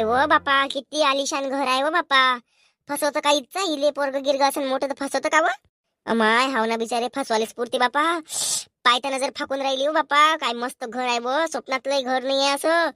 व बापा किती आलिशान घर आहे व बापा. फसवतं का इच्छा इले पोरग गिरग असं मोठं तर फसवतं का व? माय हाव ना बिचारे फसवाले पुरते बापा. पायताना जर फाकून राहिली हो बापा. काय मस्त घर आहे व स्वप्नातलंही घर नाही आहे असं.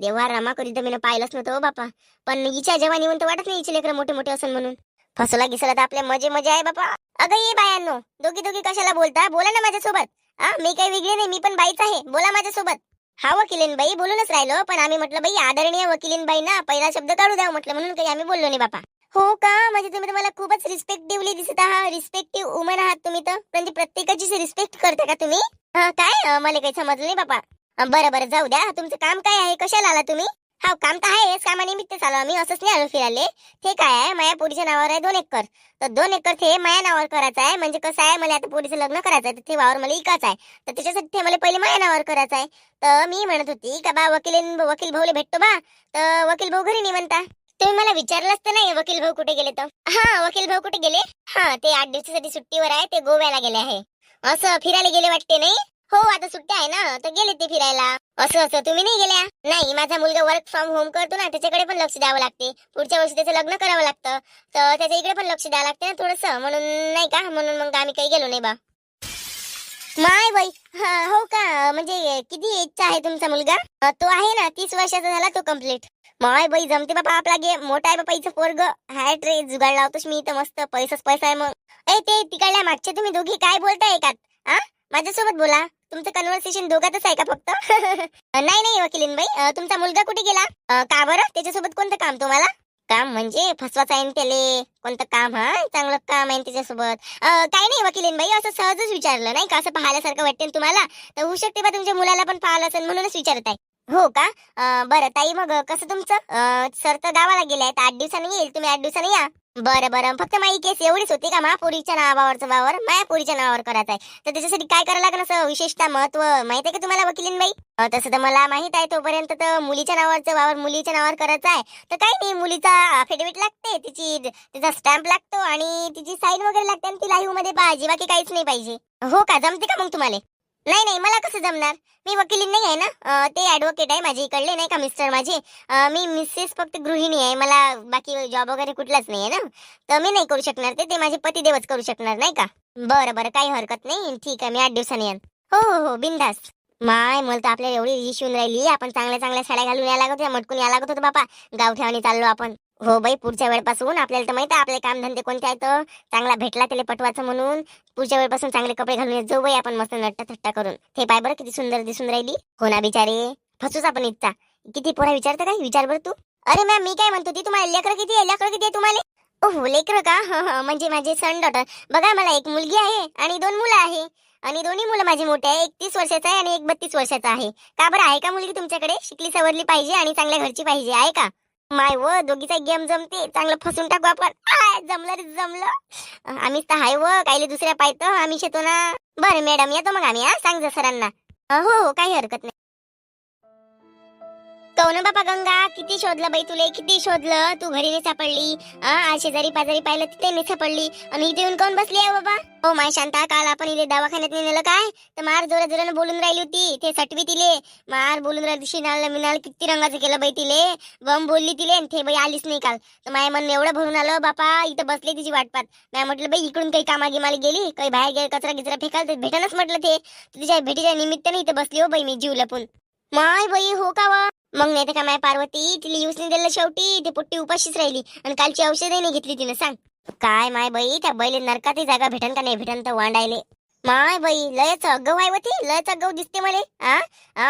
देवा रामा कधी तर मी पाहिलंच नव्हतं हो बापा. पण हिच्या जेव्हा निवंत वाटत नाही हिचे लेकरं मोठे मोठे असेल म्हणून. फसला गिसला तर आपल्या मजे मजा आहे बापा. अगं ये बायांनो दोघी दोघी कशाला बोलता? बोला ना माझ्यासोबत. हा मी काही वेगळी नाही मी पण बाईच आहे. बोला माझ्यासोबत. हा वकिलीन बाई बोलूनच राहिलो पण आम्ही म्हटलं बाई आदरणीय वकिलीन बाई ना पहिला शब्द काढू द्या म्हटलं म्हणून काही आम्ही बोललो नाही बापा. हो का? म्हणजे तुम्ही तुम्हाला खूपच रिस्पेक्टिव्हली दिसत आहात. रिस्पेक्टिव्ह वुमन आहात तुम्ही तर. म्हणजे प्रत्येकाची रिस्पेक्ट करता का तुम्ही? काय? मला काही समजलं नाही बापा. बरं बरं जाऊ द्या. तुमचं काम काय आहे? कशाला आला तुम्ही? हा काम तर आहेच. कामानिमित्त चालू आम्ही असंच नाही आलो फिरायले. ते काय आहे? माया पोरीच्या नावावर आहे दोन एकर. तर दोन एकर ते माया नावावर करायचं आहे. म्हणजे कसं आहे? मला आता पोरीचं लग्न करायचं आहे. तर ते वावर मला इकाच आहे. तर त्याच्यासाठी ते मला पहिले माया नावावर करायचं आहे. तर मी म्हणत होती का बा वकील वकील भाऊले भेटतो बा. तर वकील भाऊ घरी नाही म्हणता. तुम्ही मला विचारलंच तर नाही वकील भाऊ कुठे गेले तर? हा वकील भाऊ कुठे गेले? हा ते आठ दिवसासाठी सुट्टीवर आहे. ते गोव्याला गेले आहे. असं फिरायला गेले वाटते नाही? हो आता सुट्ट्या आहे ना तर गेले ते फिरायला. असं असं तुम्ही नाही गेल्या? नाही माझा मुलगा वर्क फ्रॉम होम करतो ना त्याच्याकडे पण लक्ष द्यावं लागते. पुढच्या वर्षी त्याचं लग्न करावं लागतं. तर त्याच्या इकडे पण लक्ष द्यावं लागते ना थोडस. म्हणून नाही का? म्हणून मग आम्ही काही गेलो नाही बा. माय बाई हा हो का? म्हणजे किती इच्छा आहे तुमचा मुलगा? तो आहे ना तीस वर्षाचा झाला तो कंप्लीट माय बाई जमते बापा आपला गे मोठा आहे बापा इथं पोरग. हाय ट्रे जुगाड लावतोस मी इथं मस्त पैसाच पैसा आहे मग. ए ते तिकडल्या मागचे तुम्ही दोघी काय बोलताय एकात? हा माझ्यासोबत बोला. तुमचं कन्व्हर्सेशन दोघातच आहे का फक्त? नाही नाही वकिलीन बाई तुमचा मुलगा कुठे गेला? का बरं? त्याच्यासोबत कोणतं काम तुम्हाला? काम म्हणजे फसवाच आहे त्याले कोणतं काम हा? चांगलं काम आहे त्याच्यासोबत. काही नाही वकिलीन बाई असं सहजच विचारलं नाही का? असं पाहिल्यासारखं वाटते तुम्हाला? तर होऊ शकते बा तुमच्या मुलाला पण पाहिलं असेल म्हणूनच विचारत आहे. हो का? बरं ताई मग कसं तुमचं? सर तर गावाला गेले आहेत. आठ दिवसांनी येईल. तुम्ही आठ दिवसांनी या. बरं बरं. फक्त माझी केस एवढीच होती का? महापुरीच्या नावावरचा वावर मायापुरीच्या नावावर करायचं आहे तर त्याच्यासाठी काय करायला लागेल असं विशेषतः महत्त्व माहीत आहे का तुम्हाला वकिलीन बाई तसं तर मला माहीत आहे तोपर्यंत तर मुलीच्या नावावरचं वावर मुलीच्या नावावर करायचं आहे. तर काही नाही मुलीचा अफिडेविट लागते. तिची तिचा स्टॅम्प लागतो आणि तिची साईन वगैरे लागते आणि ती लाईव्हमध्ये पाहिजे बाकी काहीच नाही पाहिजे. हो का? जमते का मग तुम्हाला? नाही नाही मला कसं जमणार? मी वकिलीन नाही आहे ना? ते ऍडव्होकेट आहे माझे इकडले नाही का मिस्टर माझे? मी मिसेस फक्त गृहिणी आहे मला बाकी जॉब वगैरे कुठलाच नाही आहे ना? तर मी नाही करू शकणार ते ते माझे पतिदेवच करू शकणार नाही का? बरं बरं काही हरकत नाही. ठीक आहे मी आठ दिवसांनी येईन. हो हो हो बिंदास माय मला तर आपल्याला एवढी रिश येऊन राहिली. आपण चांगल्या चांगल्या साड्या घालून यायला लागत होत्या मटकून यायला लागत होतो बापा. गावठ्यावानी चाललो आपण. हो बाई पुढच्या वेळपासून आपल्याला तर माहिती आहे आपले कामधंदे कोणते आहेत चांगला भेटला त्याला पटवायचं म्हणून. पुढच्या वेळपासून चांगले कपडे घालून येत जाऊ बाई आपण मस्त नट्टा थट्टा करून. ते पाय बरं किती सुंदर दिसून राहिली. हो कोणा बिचारे फसूच आपण इतका. किती पोरा विचारतं काय? विचार बरं तू. अरे मॅम मी काय म्हणतो ती तुम्हाला लेकरं किती आहे? लेकरं किती आहे तुम्हाला? ओहो लेकर का? म्हणजे माझे सन डॉटर बघा मला एक मुलगी आहे आणि दोन मुलं आहे. आणि दोन्ही मुलं माझी मोठे आहे एक तीस वर्षाचा आहे आणि एक बत्तीस वर्षाचा आहे. का बरं आहे का मुलगी तुमच्याकडे? शिकली सवरली पाहिजे आणि चांगल्या घरची पाहिजे आहे का? माय व दोघीचा गेम जमते. चांगलं फसून टाकू आपण. जमलं रे जमलं. आम्हीच तर हाय व कायले दुसऱ्या पाहतो आम्ही शेतो ना. बरं मॅडम येतो मग आम्ही हा? सांग सरांना. हो हो काही हरकत नाही. कौन बापा गंगा किती शोधलं बाई तुले किती शोधलं? तू घरी नाही सापडली. आज शेजारी पाजारी पाहिलं तिथे नाही सापडली. आणि इथे येऊन कोण बसली आहे बाबा? हो माय शांता काल आपण इथे दवाखान्यात नेलं काय? तर मार जोरा जोरानं बोलून राहिली होती. ते सटवी तिले. मार बोलून राहिली शिनाल मिनाल किती रंगाचं केलं बाई तिले. बम बोलली तिले आणि ते बाई आलीच नाही काल. तर माय मन एवढं भरून आलं बापा इथं बसले तिची वाटपात. नाही म्हटलं बाई इकडून काही कामा गिमाला गेली? काही बाहेर गेली कचरा गिचरा फेकाल तर भेटणच म्हटलं ते. तुझ्या तिच्या भेटीच्या निमित्ताने इथं बसली हो बाई मी जीव लपून. माय बाई हो का वा? मग नाही तर का माय पार्वती तिला यूज नाही दिलं शेवटी ती पुट्टी उपाशीच राहिली. आणि कालची औषधही नाही घेतली तिनं सांग. काय माय बाई त्या बैले नरकातही जागा भेटन का नाही भेटन तर वांडायले. माय बाई लयच अगव आहे होती लयच अगव दिसते मले आ?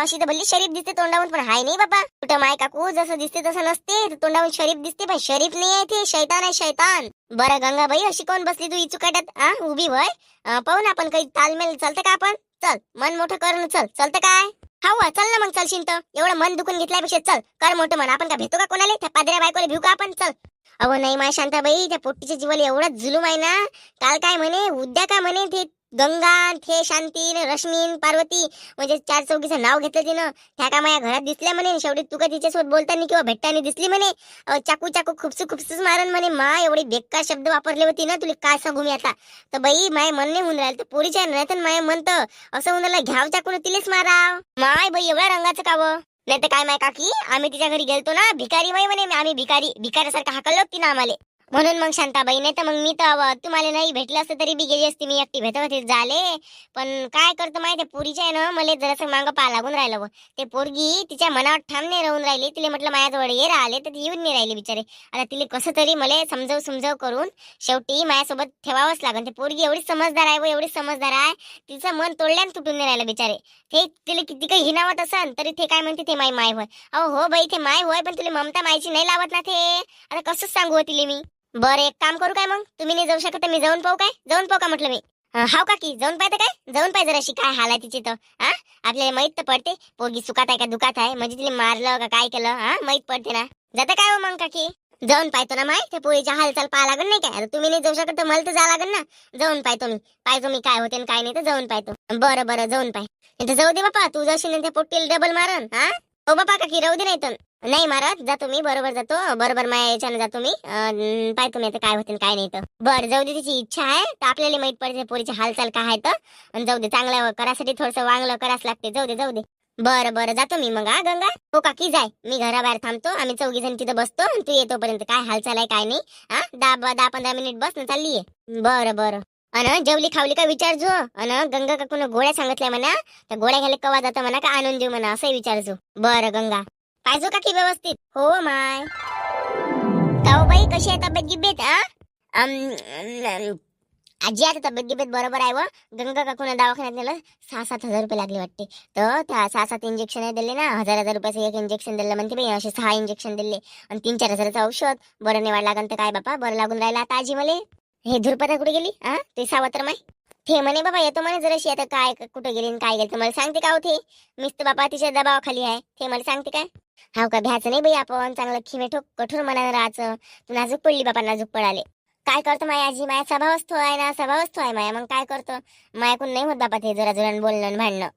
अशी तर भल्ली शरीफ दिसते तोंडावून पण हाय नाही बाबा कुठं माय काकू जसं दिसते तसं नसते तोंडावून शरीफ दिसते पण शरीफ नाही आहे ते शैतान आहे शैतान. बरं गंगाबाई अशी कोण बसली तू इचुकाट्यात आ उभी वय? पाहू ना आपण काही तालमेल चालतं का आपण? चल मन मोठं करून चल चालतं काय? हा चल ना मग चलशील तर एवढं मन दुखून घेतल्यापेक्षा चल. कर मोठं मन. आपण का भेटू का कोणाला? त्या पादऱ्या बायकोला भिऊ का आपण? चल. अहो नाही माय शांताबाई त्या पोट्टीच्या जीवाला एवढा जुलूम आहे ना. काल काय म्हणे? उद्या काय म्हणे? ते गंगा थे शांती रश्मीन पार्वती म्हणजे चार चौकीचं नाव घेतलं तिनं. त्या का माझ्या घरात दिसल्या म्हणे. शेवटी तुका तिच्यासोबत बोलताना किंवा भेटताना दिसली म्हणे? चाकू चाकू खुपसू खुपसूच मारन म्हणे. मा एवढे बेकार शब्द वापरले होते ना तुला काय सांगू मी आता? तर बाई माय मन नाही होऊन राहिलं. तर पोरीच्या नाही तर माय म्हणतं असं होऊन राहिलं घ्याव चाकून तिलेच माराव. माय बाई एवढ्या रंगाचं कावं नाही तर काय माय काकी? आम्ही तिच्या घरी गेलतो ना भिकारी बाई म्हणे. आम्ही भिकारी भिकाऱ्यासारखं हाकललो ना आम्हाला. म्हणून मग शांताबाई नाही तर मग मी तर तुम्हाला नाही भेटलं असतं तरी बी गेली असती मी एकटी भेटत होती झाले. पण काय करतो माहिती पोरीच्या आहे ना मला जरासं मागं पा लागून राहिलं व. ते पोरगी तिच्या मनावर ठाम नाही राहून राहिली. तिला म्हटलं माझ्याजवळ ये राहिले तर ती येऊन नाही राहिली बिचारे. आता तिला कसं तरी मला समजव समजव करून शेवटी माझ्यासोबत ठेवावंच लागेल. ते पोरगी एवढी समजदार आहे व एवढी समजदार आहे तिचं मन तोडल्यानं तुटून नाही राहिलं बिचारे. ते तिला किती काही हिनावत असन तरी ते काय म्हणते ते माय माय होय. अहो हो बाई ते माय होय पण तुला ममता मायची नाही लावत ना ते. आता कसंच सांगू हो तिला मी? बरं एक काम करू काय मग? तुम्ही नाही जाऊ शकत मी जाऊन पाहू काय? जाऊन पाहू का म्हटलं मी? हाव का की? जाऊन पाहते काय? जाऊन पाहिजे जराशी काय हाल आहे तिची तर हा आपल्याला माहीत तर पडते. पोगी सुखात आहे का दुखात आहे? म्हणजे तिला मारलं का काय केलं हा माहीत पडते ना. जाता काय हो मग काकी? जाऊन पाहतो ना माय. त्या पोळीच्या हालचाल पाहा लागेल नाही काय? आता तुम्ही नाही जाऊ शकत तर मला तर जा लागेल ना. जाऊन पाहतो मी. पाहतो मी काय होते काय नाही तर जाऊन पाहतो. बरं बरं जाऊन पाय जाऊ दे बापा. तू जाशील ना त्या पोट्टीला डबल मारन हा हो बापा काकी राहू दे नाही तर नाही मारत जातो मी बरोबर जातो. बरोबर माझ्या याच्यानं जातो मी. पाय तुम्ही आता काय होते काय नाही तर बरं जाऊ दे तिची इच्छा आहे. तर आपल्याला माहीत पडते पोरीची हालचाल काय आहे तर. आणि जाऊ दे चांगलं करासाठी थोडस वांगलं करास लागते. जाऊ दे जाऊ दे. बरं बरं जातो मी मग हा गंगा. हो काकी जाय. मी घराबाहेर थांबतो. आम्ही चौघी जण तिथं बसतो. तू येतोपर्यंत काय हालचाल आहे काय नाही. हा दहा दहा पंधरा मिनिट बस ना चालली आहे बरं बरं. अन जेवली खावली का विचारजो अन गंगा काकून गोळ्या सांगितल्या म्हणा. तर गोळ्या घ्यायला कवा जातं म्हणा का आणून देऊ म्हणा असंही विचारजो बरं गंगा. पाहिजो का की व्यवस्थित. हो माय. काऊ बाई कशी आहे तब्येत गिब्येत आजी आता तब्येत गिब्येत बरोबर आहे व. गंगा काकून दवाखान्यात नेलं सहा सात हजार रुपये लागले वाटते. तर त्या सहा सात इंजेक्शन दिले ना हजार हजार रुपयाचं एक इंजेक्शन दिलं म्हणते बाई असे सहा इंजेक्शन दिले. आणि तीन चार हजाराचं औषध बरं नाही वाढ लागन तर काय बापा बरं लागून राहिला. आता आजी मले हे धुरपता कुठे गेली? हा ते सावत्र माय. ते म्हणे बाबा येतो म्हणे जराशी आता काय कुठे गेली काय गेली? तर मला सांगते का हो ते. मीच तर बाबा तिच्या दबावाखाली आहे. ते मला सांगते काय? हाव का? भ्याचं नाही बाई आपण. चांगलं खिमेठो कठोर मनानं राहायचं. तू नाजूक पडली बापा नाजूक पडाले काय करतो माया आजी? माया स्वभावच तो आहे ना स्वभावच तो आहे माया. मग काय करतो? मायाकून नाही होत बापा ते जरा जोरानं बोलणं भांडणं.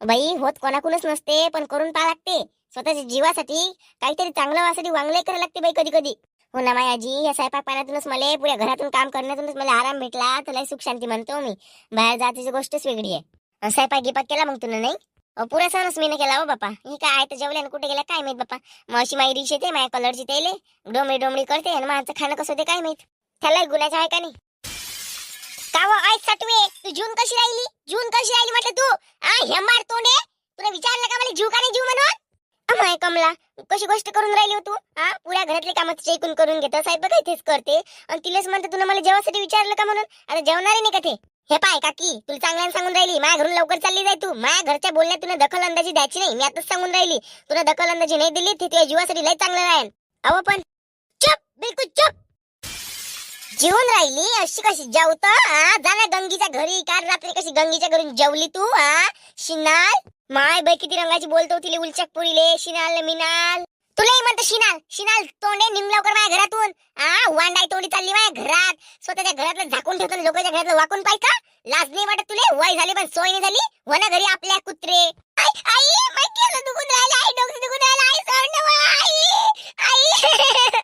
बाई होत कोणाकूनच नसते पण करून पा लागते. स्वतःच्या जीवासाठी काहीतरी चांगलं व्हासाठी वांगले करायला लागते बाई कधी कधी हो ना माया आजी या स्वयंपाक पाण्यातूनच मला पुऱ्या घरातून काम करण्यातूनच मला आराम भेटला तर लय सुख शांती म्हणतो मी. बाहेर जातीची गोष्टच वेगळी आहे. स्वयंपाक गिपात केला मग तुला नाही? पुरा सणच मी केला हो बापा. ही काय आहे तर जेवल्या आणि कुठे गेला काय माहीत बापा. मग अशी माई रिक्ष येते माझ्या कलरची तेले. डोमळी डोमळी करते आणि माझं खाणं कसं होते काय माहीत. त्याला गुन्ह्याचा आहे का नाही? का हो ऐक सटवे तू जून कशी राहिली? जून कशी राहिली म्हटलं तू? आ हे मार तोंडे. तुला विचारलं का मला जीव का नाही जीव म्हणून? अमाय कमला कशी गोष्ट करून राहिली हो तू? हा पुऱ्या घरातले कामं तिच्या ऐकून करून घेतो साहेब बघा इथेच करते. आणि तिलाच म्हणते तुला मला जेवासाठी विचारलं का म्हणून? आता जेवणारे नाही का ते? हे पाय काकी तुला चांगल्यानं सांगून राहिली माझ्या घरून लवकर चालली जाय तू. माझ्या घरच्या बोलण्यात तुला दखल अंदाजी द्यायची नाही मी आताच सांगून राहिली. तुला दखल अंदाजी नाही दिली ते तुझ्या जीवासाठी लय चांगलं राहील अहो पण चुप बिलकुल चुप. जेवून राहिली अशी कशी जेवत जा ना गंगीच्या घरी काल रात्री कशी गंगीच्या घरून जेवली तू आ? शिनाल माय बाई किती रंगाची बोलतो तिले उलचक पुरीले शिनाल मिनाल. तुलाही म्हणतो शिनाल शिनाल तोंडे निम लवकर माझ्या घरातून. हा वांडाई तोंडी चालली माझ्या घरात. स्वतःच्या घरातलं झाकून ठेवतो लोकांच्या घरातलं वाकून पाय का? लाज नाही वाटत तुले? वय झाली पण सोय नाही झाली? हो घरी आपल्या कुत्रे. आई आई माय केलं दुखून राहिलं. आई डोकं दुखून राहिलं. आई सोड आई आई.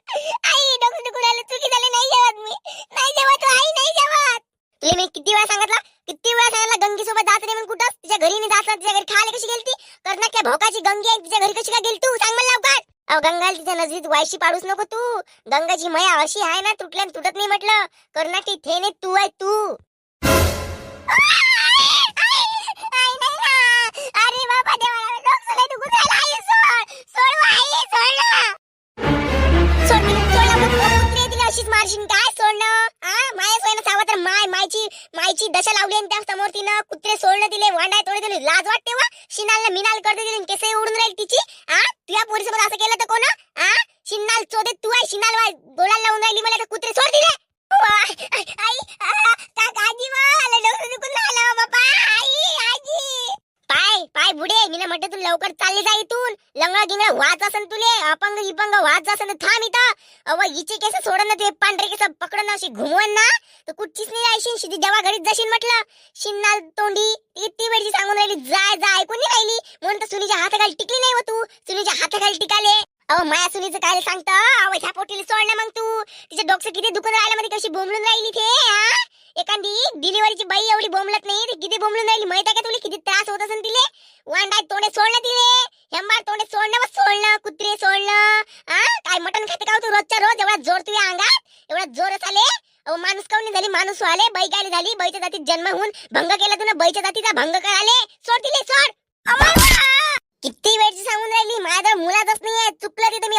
आई डोकं दुखून राहिलं. चुकी झाली. नाही जेवत मी. नाही जेवत हो, आई नाही जेवत. तुला मी किती वेळा सांगितलं? किती वेळा सांगितलं? गंगी सोबत जात नाही म्हणून कुठं? तिच्या घरी नाही जात तिच्या घरी खायला कशी गेली गेलती? कर्नाटक भोकाची गंगी आहे तिच्या घरी कशी काय गेली तू? सांग मला लवकर. अहो गंगाल तिच्या नजरीत वायशी पाडूच नको तू. गंगाची मया अशी आहे ना तुटल्या तुटत नाही म्हटलं. कर्नाटी थे ने तू आहे तू. अरे बाबा दुखून आई सोड. सोड आई सोड ना. सोड तिला, सोड तिला अशीच मारशील. काय सोडणं माया सोयनं सावत्र माय मायची मायची दशा लावली आणि त्या समोर तिनं कुत्रे सोडणं दिले वांडाय तोडे दिले. लाज वाटते वा शिनालला मिनाल करते दिली केस उडून राहील तिची. हा तुझ्या पोरीसोबत असं केलं तर कोण? आ? शिनाल चोदे तू आहे शिनाल वाय डोळ्याला लावून राहिली मला कुत्रे सोड दिले. आई आई आई, आजी वा आलं डोकं दुखून राहिलं बापा आई आजी. पाय पाय बुडे. मी म्हटलं तू लवकर चालली जा इथून. लंगडा गिंगळा वाच असन तुले. अपंग इपंग वाच असन थांब इथं. अव हिचे केस सोडन ते पांढरे केस पकडन ना अशी घुमवन ना. तर कुठचीच नाही जायशीन शिदी देवा घरीच जाशील म्हटलं. शिन्नाल तोंडी ती किती वेळची सांगून राहिली. जाय जाय ऐकून नाही राहिली. म्हणून तर सुनीच्या हाताखाली टिकली नाही व तू. सुनीच्या हाताखाली टिकाले. अहो माया सुनीचं काय सांगतं? अहो ह्या पोटीला सोड ना मग तू. तिच्या डोकं किती दुखत राहिलं मध्ये कशी बोंबलून राहिली ते एखादी डिलिव्हरीची बाई एवढी बोंबलत नाही ती किती बोंबलून राहिली माहिती आहे का तुला? किती त्रास होत असेल तिले. वांडाय तोंडे सोडणं तिले. हेंबार तोंडे सोडणं बस सोडणं कुत्रे सोडलं हा? काय मटण खाते का हो तू रोजच्या रोज? एवढा जोर तुझ्या अंगात? एवढा जोर आले अहो माणूस काऊन झाली? माणूस आले बाई झाली बैच्या जातीत जन्म होऊन भंग केला तू बैच्या जातीचा भंग कराले. सोड तिले सोड.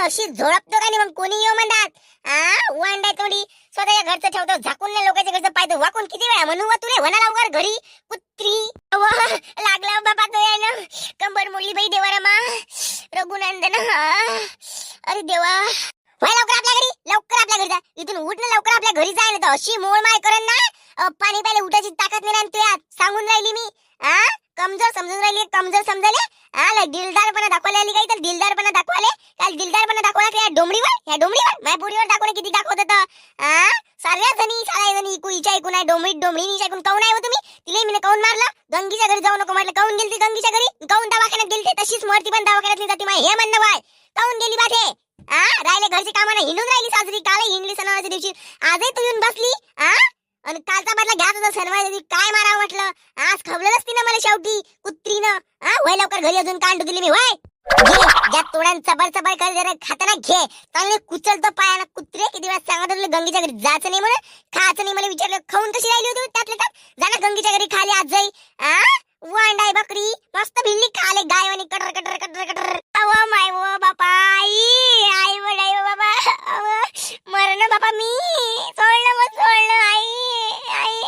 अशी झोडपतो का नाही मग? कोणी येऊ म्हणतात? वांडाय थोडी स्वतःच्या घरचं ठेवतो झाकून नाही लोकांच्या घरचं पाहतो वाकून किती वेळा? म्हणू वा तुले होणार लवकर घरी. कुत्री. लागला हो बाबा तो यानं कंबर मोडली बाई देवा रमा रघुनंदन अरे देवा. व्हाय लवकर आपल्या घरी. लवकर आपल्या घरी जा. इथून उठ ना लवकर आपल्या घरी जाय ना तर अशी मोळ माय करण ना. पाणी प्यायला उठायची ताकद नाही राहिली सांगून राहिली मी. हा कमजोर समजून राहिली कमजोर समजले हा दिलदारपणा दाखवायला आली काही तर दिलदारपणा दाखवाले काल दिलदारपणा दाखवला का या डोमडीवर या डोमडीवर माझ्या पुरीवर दाखवलं किती दाखवत होतं. हा? साऱ्या जणी साऱ्या जणी इकू इचा ऐकून आहे डोमडी डोमडी ऐकून काऊन आहे हो तुम्ही? तिला मी काऊन मारलं? गंगीच्या घरी जाऊ नको म्हटलं. काऊन गेली ती गंगीच्या घरी? काऊन दवाखान्यात गेली ते तशीच मरती पण दवाखान्यात नाही जाते माय हे म्हणणं वाय काऊन गेली बाथे हा? राहिले घरचे कामानं हिंडून राहिली साजरी. काल हिंडली सणावाच्या दिवशी. आजही तू येऊन बसली? हा? आणि कालचा बदला घ्यात होता सर्वांनी काय मारावं म्हटलं? आज खवलंच तिनं मला शेवटी कुत्रीनं. हा वय लवकर घरी अजून कांड दिली मी वय ज्या तोड्यान चबर चबर कर जरा खाताना घे. चांगले कुचलतो पायाला कुत्रे किती दिवस सांगत होते गंगीच्या घरी जायचं नाही म्हणून खायचं नाही मला विचारलं खाऊन कशी राहिली होती त्यातल्या त्यात? जाणार गंगीच्या घरी खाली आज जाई. आ? वांडाय बकरी मस्त भिल्ली खाले गाय आणि कटर कटर कटर कटर. अव माय व बापा आई आई व आई बाबा मरण बापा मी. सोडलं मग सोडलं आई आई.